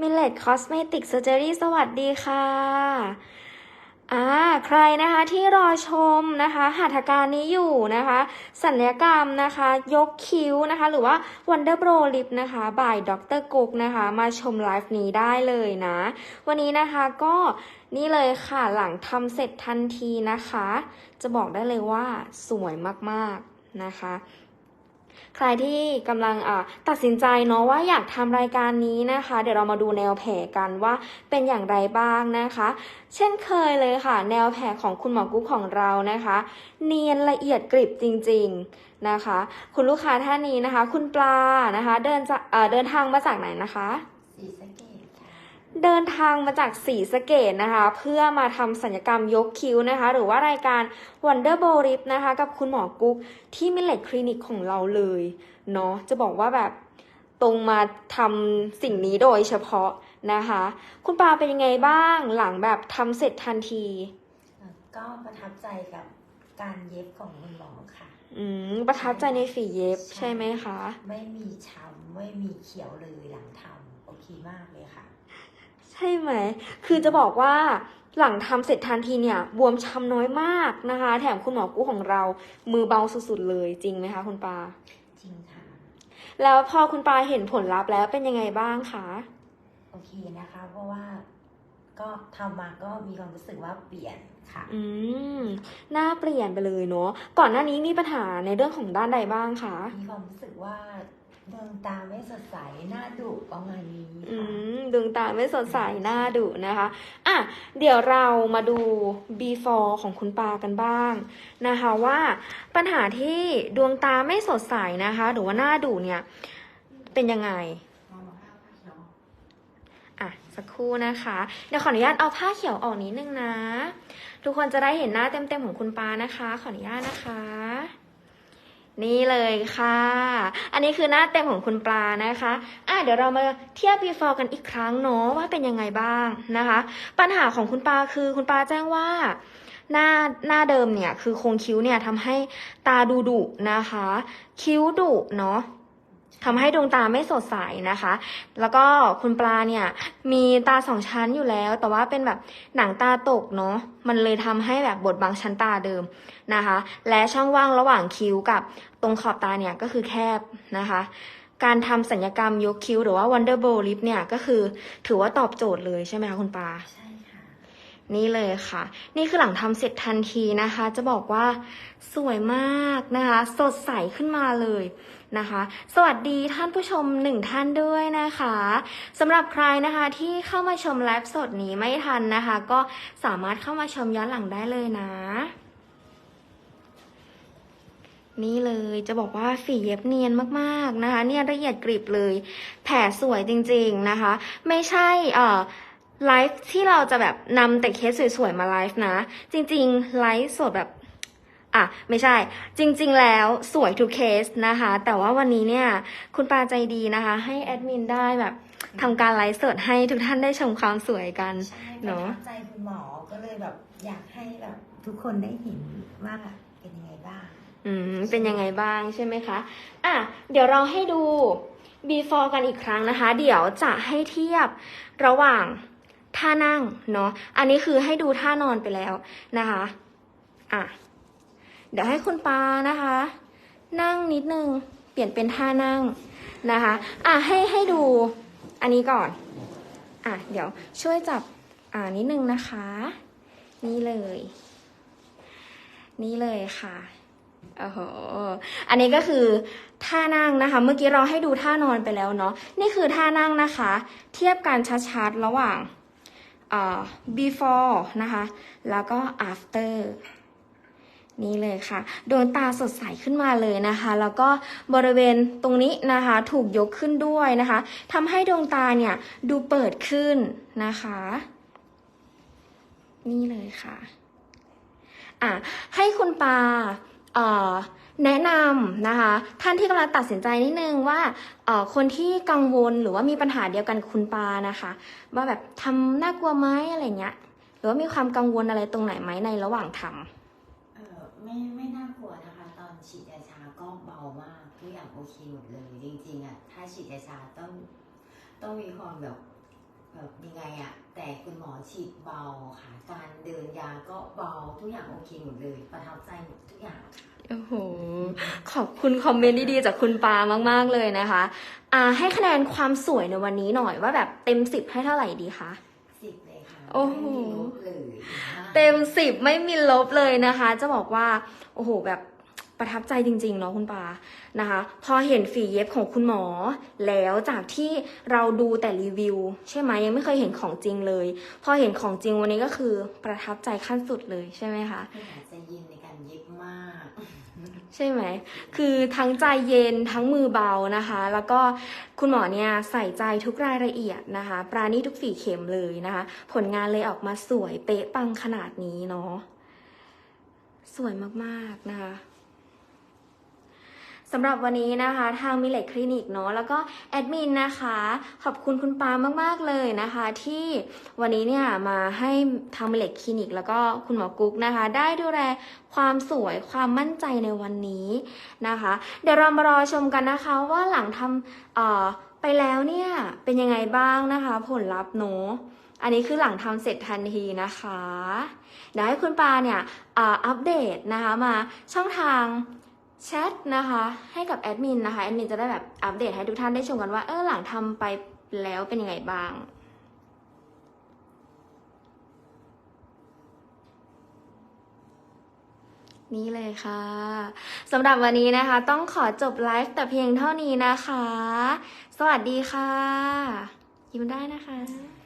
Millet Cosmetic Surgery สวัสดีค่ะอ่าใครนะคะที่รอชมนะคะหัตถการนี้อยู่นะคะ สัญญกรรมนะคะ ยกคิ้วนะคะ หรือว่า Wonder Bro Lip นะคะ by Dr. g o o k นะคะ มาชมไลฟ์นี้ได้เลยนะ วันนี้นะคะก็นี่เลยค่ะหลังทำเสร็จทันทีนะคะ จะบอกได้เลยว่าสวยมากๆนะคะ ใครที่กำลังอ่าตัดสินใจเนาะว่าอยากทำรายการนี้นะคะ เดี๋ยวเรามาดูแนวแผลกันว่าเป็นอย่างไรบ้างนะคะ เช่นเคยเลยค่ะ แนวแผลของคุณหมอกุ๊กของเรานะคะ เนียนละเอียดกริบจริง ๆนะคะ คุณลูกค้าท่านนี้นะคะ คุณปลานะคะ เดินจากเดินทางมาจากไหนนะคะสีสเกตค่ะ เดินทางมาจากสีสะเกตนะคะ เพื่อมาทำสัญญกรรมยกคิ้วนะคะ หรือว่ารายการ Wonder b o w Lip นะคะ กับคุณหมอกุ๊กที่มิเลตคลินิกของเราเลยเนาะจะบอกว่าแบบตรงมาทำสิ่งนี้โดยเฉพาะนะคะ คุณปาเป็นยังไงบ้างหลังแบบทำเสร็จทันที ก็ประทับใจกับการเย็บของคุณหมอค่ะ อืมประทับใจในฝีเย็บใช่ไหมคะ ไม่มีช้ำไม่มีเขียวเลยหลังทำโอเคมากเลยค่ะใช่ไหม คือจะบอกว่าหลังทำเสร็จทันทีเนี่ย บวมช้ำน้อยมากนะคะ แถมคุณหมอกู้ของเรา มือเบาสุดๆเลยจริงไหมคะคุณปา จริงค่ะ แล้วพอคุณปาเห็นผลลัพธ์แล้วเป็นยังไงบ้างคะ โอเคนะคะ เพราะว่าก็ทำมาก็มีความรู้สึกว่าเปลี่ยนค่ะ อืม หน้าเปลี่ยนไปเลยเนาะ ก่อนหน้านี้มีปัญหาในเรื่องของด้านใดบ้างคะ มีความรู้สึกว่า ดวงตาไม่สดใสหน้าดุประมาณนี้อืค่ะมดวงตาไม่สดใสหน้าดุนะคะอะเดี๋ยวเรามาดู before ของคุณปากันบ้างนะคะว่าปัญหาที่ดวงตาไม่สดใสนะคะ หรือว่าหน้าดุเนี่ย เป็นยังไงอะสักครู่นะคะ เดี๋ยวขออนุญาตเอาผ้าเขียวออกนิดนึงนะ ทุกคนจะได้เห็นหน้าเต็มๆของคุณปานะคะ ขออนุญาตนะคะ นี่เลยค่ะ อันนี้คือหน้าเต็มของคุณปลานะคะ อะเดี๋ยวเรามาเทียบ before กันอีกครั้งเนาะว่าเป็นยังไงบ้างนะคะ ปัญหาของคุณปลาคือคุณปลาแจ้งว่าหน้าหน้าเดิมเนี่ยคือโครงคิ้วเนี่ยทำให้ตาดูดุนะคะ คิ้วดุเนาะ ทำให้ดวงตาไม่สดใสนะคะ แล้วก็คุณปลาเนี่ยมีตาสองชั้นอยู่แล้ว แต่ว่าเป็นแบบหนังตาตกเนาะ มันเลยทำให้แบบบดบังชั้นตาเดิมนะคะ และช่องว่างระหว่างคิ้วกับตรงขอบตาเนี่ยก็คือแคบนะคะ การทำสัญญกรรมยกคิ้วหรือว่า Wonder Bow Lip เนี่ยก็คือถือว่าตอบโจทย์เลยใช่ไหมคะคุณปลาใช่ นี่เลยค่ะ นี่คือหลังทำเสร็จทันทีนะคะ จะบอกว่าสวยมากนะคะ สดใสขึ้นมาเลยนะคะ สวัสดีท่านผู้ชมหนึ่งท่านด้วยนะคะสำหรับใครนะคะที่เข้ามาชมไลฟ์สดนี้ไม่ทันนะคะ ก็สามารถเข้ามาชมย้อนหลังได้เลยนะ นี่เลยจะบอกว่าฝีเย็บเนียนมากๆนะคะ เนี่ยละเอียดกริบเลย แผลสวยจริงๆนะคะ ไม่ใช่เอ่อ ไลฟ์ที่เราจะแบบนำแต่เคสสวยๆมาไลฟ์นะ จริงๆไลฟ์สดแบบอะไม่ใช่ จริง ๆ แล้วสวยทุกเคสนะคะ แต่ว่าวันนี้เนี่ย คุณปาใจดีนะคะ ให้แอดมินได้แบบทำการไลฟ์สดให้ทุกท่านได้ชมความสวยกันใช่ปเนระอะทับใจคุณหมอก็เลยแบบอยากให้แบบทุกคนได้เห็นว่าเป็นยังไงบ้าง อืมเป็นยังไงบ้างใช่ไหมคะอะเดี๋ยวเราให้ดู before กันอีกครั้งนะคะ เดี๋ยวจะให้เทียบระหว่าง ท่านั่งเนาะ อันนี้คือให้ดูท่านอนไปแล้วนะคะ อะ เดี๋ยวให้คุณปานะคะ นั่งนิดนึง เปลี่ยนเป็นท่านั่งนะคะ อะให้ให้ดูอันนี้ก่อน อะเดี๋ยวช่วยจับอ่านิดนึงนะคะ นี่เลย นี่เลยค่ะโอ้โห อันนี้ก็คือท่านั่งนะคะ เมื่อกี้เราให้ดูท่านอนไปแล้วเนาะ นี่คือท่านั่งนะคะ เทียบกันชัดๆ ระหว่าง before นะคะ แล้วก็ after นี่เลยค่ะดวงตาสดใสขึ้นมาเลยนะคะ แล้วก็บริเวณตรงนี้นะคะถูกยกขึ้นด้วยนะคะทำให้ดวงตาเนี่ยดูเปิดขึ้นนะคะ นี่เลยค่ะอะให้คุณปาเอ่อ แนะนำนะคะ ท่านที่กำลังตัดสินใจนิดนึงว่าเออคนที่กังวลหรือว่ามีปัญหาเดียวกันกับคุณปานะคะ ว่าแบบทำน่ากลัวไหมอะไรเงี้ย หรือว่ามีความกังวลอะไรตรงไหนไหมในระหว่างทำเออไม่ไม่น่ากลัวนะคะ ตอนฉีดยาชาก็เบามากทุกอย่างโอเคหมดเลยจริงๆอะถ้าฉีดยาชาต้องต้องมีความแบบ แบบยังไงอะแต่คุณหมอฉีดเบาค่ะ การเดินยาก็เบาทุกอย่างโอเคหมดเลย ประทับใจหมดทุกอย่างโอ้โห ขอบคุณคอมเมนต์ดีๆจากคุณปามาก ๆ เลยนะคะอ่าให้คะแนนความสวยในวันนี้หน่อยว่าแบบเต็มสิบให้เท่าไหร่ดีคะสิบเลยค่ะโอ้โหไม่มีลบเลยเต็มสิบไม่มีลบเลยนะคะ จะบอกว่า โอ้โหแบบ ประทับใจจริงๆเนาะคุณปานะคะ พอเห็นฝีเย็บของคุณหมอ แล้วจากที่เราดูแต่รีวิว ใช่ไหมยังไม่เคยเห็นของจริงเลย พอเห็นของจริงวันนี้ก็คือประทับใจขั้นสุดเลยใช่ไหมคะคุณหมอใจเย็นในการเย็บมาก ใช่ไหม คือทั้งใจเย็นทั้งมือเบานะคะ แล้วก็คุณหมอเนี่ยใส่ใจทุกรายละเอียดนะคะ ปราณีตทุกฝีเข็มเลยนะคะ ผลงานเลยออกมาสวยเป๊ะปังขนาดนี้เนาะสวยมากๆนะคะ สำหรับวันนี้นะคะ ทางมิเล c คลินิกเนาะแล้วก็แอดมินนะคะ ขอบคุณคุณปามาก ๆ เลยนะคะ ที่วันนี้เนี่ยมาให้ทางมิเล c คลินิก แล้วก็คุณหมอกุ๊กนะคะ ได้ดูแลความสวยความมั่นใจในวันนี้นะคะ เดี๋ยวเรามารอชมกันนะคะว่าหลังทำเอ่อไปแล้วเนี่ยเป็นยังไงบ้างนะคะ ผลลัพธ์เนาะอันนี้คือหลังทำเสร็จทันทีนะคะเดี๋ยวให้คุณปาเนี่ยอัปเดตนะคะมาช่องทาง แชทนะคะให้กับแอดมินนะคะแอดมินจะได้แบบอัปเดตให้ทุกท่านได้ชมกันว่าเออหลังทำไปแล้วเป็นยังไงบ้างนี่เลยค่ะสำหรับวันนี้นะคะ ต้องขอจบไลฟ์แต่เพียงเท่านี้นะคะ สวัสดีค่ะ ยิ้มได้นะคะ